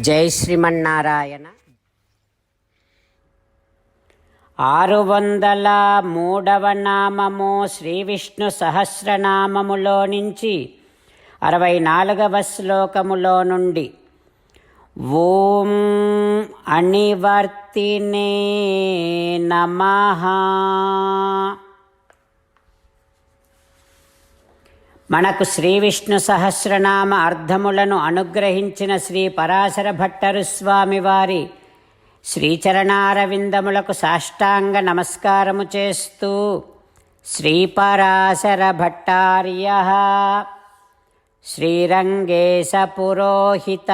జై శ్రీమన్నారాయణ. ఆరు వందల మూడవ నామము శ్రీ విష్ణు సహస్రనామములో నుంచి అరవై నాలుగవ శ్లోకములో నుండి ఓం అనివర్తినే నమహా మనకు శ్రీ విష్ణు సహస్రనామ అర్థములను అనుగ్రహించిన శ్రీ పరాశర భట్టరు స్వామివారి శ్రీచరణారవిందములకు సాష్టాంగ నమస్కారము చేస్తూ శ్రీపరాశర భట్టార్య శ్రీరంగేశ పురోహిత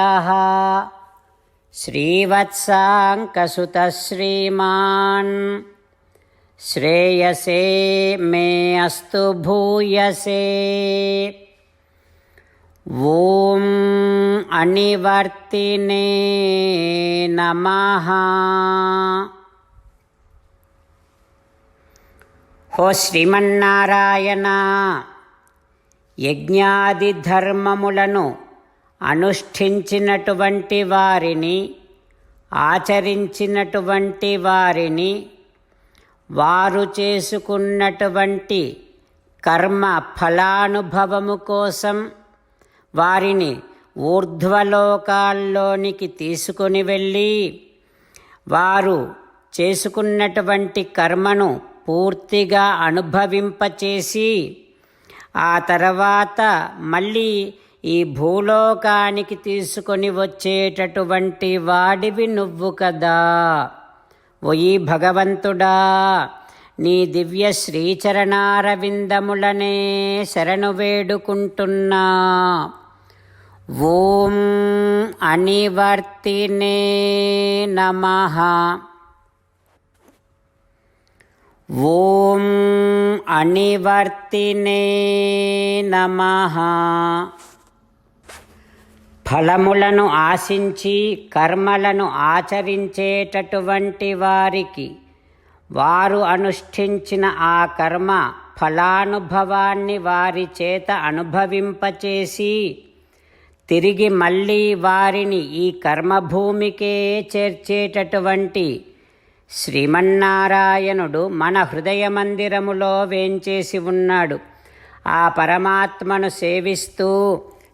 శ్రీవత్సాంకసుత శ్రీమాన్ श्रेयसे मे अस्तु भूयसे ॐ अनिवर्तिने नमः హో శ్రీమన్నారాయణ యజ్ఞాది ధర్మములను అనుష్ఠించినటువంటి వారిని ఆచరించినటువంటి వారిని వారు చేసుకున్నటువంటి కర్మ ఫలానుభవము కోసం వారిని ఊర్ధ్వలోకాల్లోనికి తీసుకుని వెళ్ళి వారు చేసుకున్నటువంటి కర్మను పూర్తిగా అనుభవింపచేసి ఆ తర్వాత మళ్ళీ ఈ భూలోకానికి తీసుకొని వచ్చేటటువంటి వాడివి నువ్వు కదా. ఒయి భగవంతుడా నీ దివ్య శ్రీచరణారవిందములనే శరణు వేడుకుంటున్నా. ఓం అనివర్తినే నమ. ఓం అనివర్తినే నమ. ఫలములను ఆశించి కర్మలను ఆచరించేటటువంటి వారికి వారు అనుష్ఠించిన ఆ కర్మ ఫలానుభవాన్ని వారి చేత అనుభవింపచేసి తిరిగి మళ్ళీ వారిని ఈ కర్మభూమికే చేర్చేటటువంటి శ్రీమన్నారాయణుడు మన హృదయ మందిరములో వేంచేసి ఉన్నాడు. ఆ పరమాత్మను సేవిస్తూ